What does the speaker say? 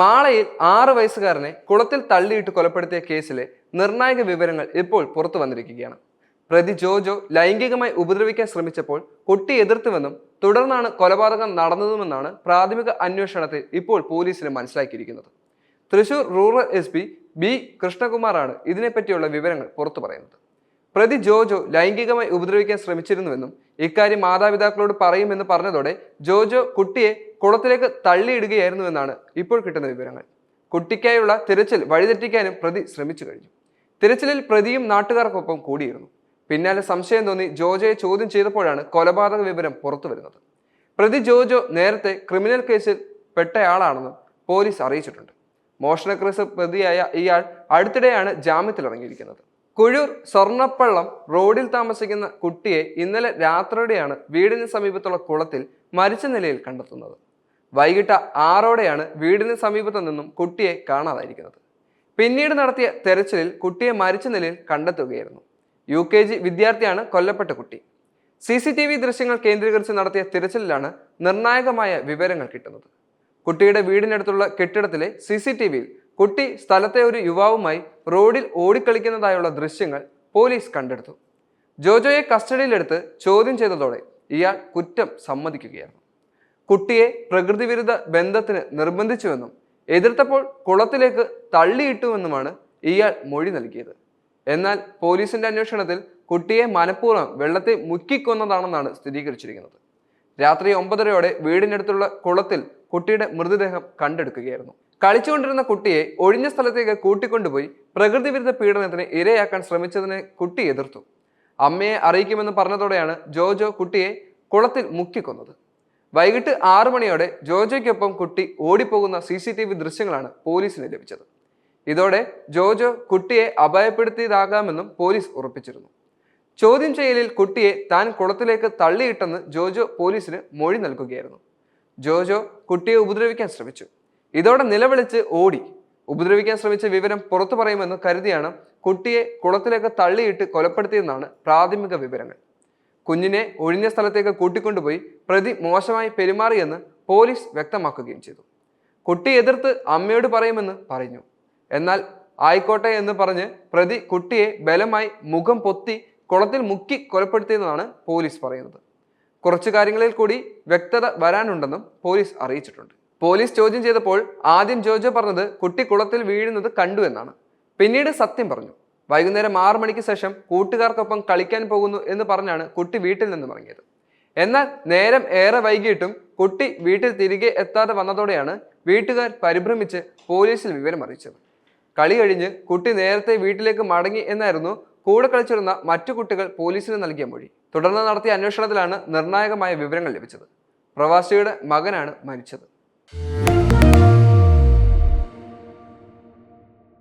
മാളയിൽ ആറ് വയസ്സുകാരനെ കുളത്തിൽ തള്ളിയിട്ട് കൊലപ്പെടുത്തിയ കേസിലെ നിർണായക വിവരങ്ങൾ ഇപ്പോൾ പുറത്തു വന്നിരിക്കുകയാണ്. പ്രതി ജോജോ ലൈംഗികമായി ഉപദ്രവിക്കാൻ ശ്രമിച്ചപ്പോൾ കുട്ടി എതിർത്തുവെന്നും തുടർന്നാണ് കൊലപാതകം നടന്നതുമെന്നാണ് പ്രാഥമിക അന്വേഷണത്തിൽ ഇപ്പോൾ പോലീസിന് മനസ്സിലാക്കിയിരിക്കുന്നത്. Thrissur rural S P B കൃഷ്ണകുമാറാണ് ഇതിനെപ്പറ്റിയുള്ള വിവരങ്ങൾ പുറത്തു പറയുന്നത്. പ്രതി ജോജോ ലൈംഗികമായി ഉപദ്രവിക്കാൻ ശ്രമിച്ചിരുന്നുവെന്നും ഇക്കാര്യം മാതാപിതാക്കളോട് പറയുമെന്ന് പറഞ്ഞതോടെ ജോജോ കുട്ടിയെ കുളത്തിലേക്ക് തള്ളിയിടുകയായിരുന്നു എന്നാണ് ഇപ്പോൾ കിട്ടുന്ന വിവരങ്ങൾ. കുട്ടിക്കായുള്ള തിരച്ചിൽ വഴിതെറ്റിക്കാനും പ്രതി ശ്രമിച്ചു കഴിഞ്ഞു. തിരച്ചിലിൽ പ്രതിയും നാട്ടുകാർക്കൊപ്പം കൂടിയിരുന്നു. പിന്നാലെ സംശയം തോന്നി ജോജോയെ ചോദ്യം ചെയ്തപ്പോഴാണ് കൊലപാതക വിവരം പുറത്തു വരുന്നത്. പ്രതി ജോജോ നേരത്തെ ക്രിമിനൽ കേസിൽ പെട്ടയാളാണെന്നും പോലീസ് അറിയിച്ചിട്ടുണ്ട്. മോഷണക്കേസ് പ്രതിയായ ഇയാൾ അടുത്തിടെയാണ് ജാമ്യത്തിലിറങ്ങിയിരിക്കുന്നത്. കുഴൂർ സ്വർണപ്പള്ളം റോഡിൽ താമസിക്കുന്ന കുട്ടിയെ ഇന്നലെ രാത്രിയോടെയാണ് വീടിന് സമീപത്തുള്ള കുളത്തിൽ മരിച്ച നിലയിൽ കണ്ടെത്തുന്നത്. വൈകിട്ട് ആറോടെയാണ് വീടിന് സമീപത്തു നിന്നും കുട്ടിയെ കാണാതായിരിക്കുന്നത്. പിന്നീട് നടത്തിയ തെരച്ചിലിൽ കുട്ടിയെ മരിച്ച നിലയിൽ കണ്ടെത്തുകയായിരുന്നു. യു കെ ജി വിദ്യാർത്ഥിയാണ് കൊല്ലപ്പെട്ട കുട്ടി. സി സി ടി വി ദൃശ്യങ്ങൾ കേന്ദ്രീകരിച്ച് നടത്തിയ തിരച്ചിലിലാണ് നിർണായകമായ വിവരങ്ങൾ കിട്ടുന്നത്. കുട്ടിയുടെ വീടിനടുത്തുള്ള കെട്ടിടത്തിലെ സി സി ടി വിയിൽ കുട്ടി സ്ഥലത്തെ ഒരു യുവാവുമായി റോഡിൽ ഓടിക്കളിക്കുന്നതായുള്ള ദൃശ്യങ്ങൾ പോലീസ് കണ്ടെടുത്തു. ജോജോയെ കസ്റ്റഡിയിലെടുത്ത് ചോദ്യം ചെയ്തതോടെ ഇയാൾ കുറ്റം സമ്മതിക്കുകയായിരുന്നു. കുട്ടിയെ പ്രകൃതിവിരുദ്ധ ബന്ധത്തിന് നിർബന്ധിച്ചുവെന്നും എതിർത്തപ്പോൾ കുളത്തിലേക്ക് തള്ളിയിട്ടുവെന്നുമാണ് ഇയാൾ മൊഴി നൽകിയത്. എന്നാൽ പോലീസിന്റെ അന്വേഷണത്തിൽ കുട്ടിയെ മനഃപൂർവം വെള്ളത്തിൽ മുക്കിക്കൊന്നതാണെന്നാണ് സ്ഥിരീകരിച്ചിരിക്കുന്നത്. രാത്രി ഒമ്പതരയോടെ വീടിനടുത്തുള്ള കുളത്തിൽ കുട്ടിയുടെ മൃതദേഹം കണ്ടെടുക്കുകയായിരുന്നു. കളിച്ചുകൊണ്ടിരുന്ന കുട്ടിയെ ഒഴിഞ്ഞ സ്ഥലത്തേക്ക് കൂട്ടിക്കൊണ്ടുപോയി പ്രകൃതിവിരുദ്ധ പീഡനത്തിന് ഇരയാക്കാൻ ശ്രമിച്ചതിനെ കുട്ടി എതിർത്തു. അമ്മയെ അറിയിക്കുമെന്ന് പറഞ്ഞതോടെയാണ് ജോജോ കുട്ടിയെ കുളത്തിൽ മുക്കിക്കൊന്നത്. വൈകിട്ട് ആറു മണിയോടെ ജോജോയ്ക്കൊപ്പം കുട്ടി ഓടിപ്പോകുന്ന സി സി ടി വി ദൃശ്യങ്ങളാണ് പോലീസിന് ലഭിച്ചത്. ഇതോടെ ജോജോ കുട്ടിയെ അപായപ്പെടുത്തിയതാകാമെന്നും പോലീസ് ഉറപ്പിച്ചിരുന്നു. ചോദ്യം ചെയ്യലിൽ കുട്ടിയെ താൻ കുളത്തിലേക്ക് തള്ളിയിട്ടെന്ന് ജോജോ പോലീസിന് മൊഴി നൽകുകയായിരുന്നു. ജോജോ കുട്ടിയെ ഉപദ്രവിക്കാൻ ശ്രമിച്ചു. ഇതോടെ നിലവിളിച്ച് ഓടി. ഉപദ്രവിക്കാൻ ശ്രമിച്ച വിവരം പുറത്തു പറയുമെന്ന് കരുതിയാണ് കുട്ടിയെ കുളത്തിലേക്ക് തള്ളിയിട്ട് കൊലപ്പെടുത്തിയെന്നാണ് പ്രാഥമിക വിവരങ്ങൾ. കുഞ്ഞിനെ ഒഴിഞ്ഞ സ്ഥലത്തേക്ക് കൂട്ടിക്കൊണ്ടുപോയി പ്രതി മോശമായി പെരുമാറിയെന്ന് പോലീസ് വ്യക്തമാക്കുകയും ചെയ്തു. കുട്ടി എതിർത്ത് അമ്മയോട് പറയുമെന്ന് പറഞ്ഞു. എന്നാൽ ആയിക്കോട്ടെ എന്ന് പറഞ്ഞ് പ്രതി കുട്ടിയെ ബലമായി മുഖം പൊത്തി കുളത്തിൽ മുക്കി കൊലപ്പെടുത്തിയെന്നാണ് പോലീസ് പറയുന്നത്. കുറച്ച് കാര്യങ്ങളിൽ കൂടി വ്യക്തത വരാനുണ്ടെന്നും പോലീസ് അറിയിച്ചിട്ടുണ്ട്. പോലീസ് ചോദ്യം ചെയ്തപ്പോൾ ആദ്യം ജോജോ പറഞ്ഞത് കുട്ടി കുളത്തിൽ വീഴുന്നത് കണ്ടു എന്നാണ്. പിന്നീട് സത്യം പറഞ്ഞു. വൈകുന്നേരം ആറു മണിക്ക് ശേഷം കൂട്ടുകാർക്കൊപ്പം കളിക്കാൻ പോകുന്നു എന്ന് പറഞ്ഞാണ് കുട്ടി വീട്ടിൽ നിന്നും ഇറങ്ങിയത്. എന്നാൽ നേരം ഏറെ വൈകിയിട്ടും കുട്ടി വീട്ടിൽ തിരികെ എത്താതെ വന്നതോടെയാണ് വീട്ടുകാർ പരിഭ്രമിച്ച് പോലീസിൽ വിവരം അറിയിച്ചത്. കളി കഴിഞ്ഞ് കുട്ടി നേരത്തെ വീട്ടിലേക്ക് മടങ്ങി എന്നായിരുന്നു കൂടെ കളിച്ചിരുന്ന മറ്റു കുട്ടികൾ പോലീസിന് നൽകിയ മൊഴി. തുടർന്ന് നടത്തിയ അന്വേഷണത്തിലാണ് നിർണായകമായ വിവരങ്ങൾ ലഭിച്ചത്. പ്രവാസിയുടെ മകനാണ് മരിച്ചത്. mm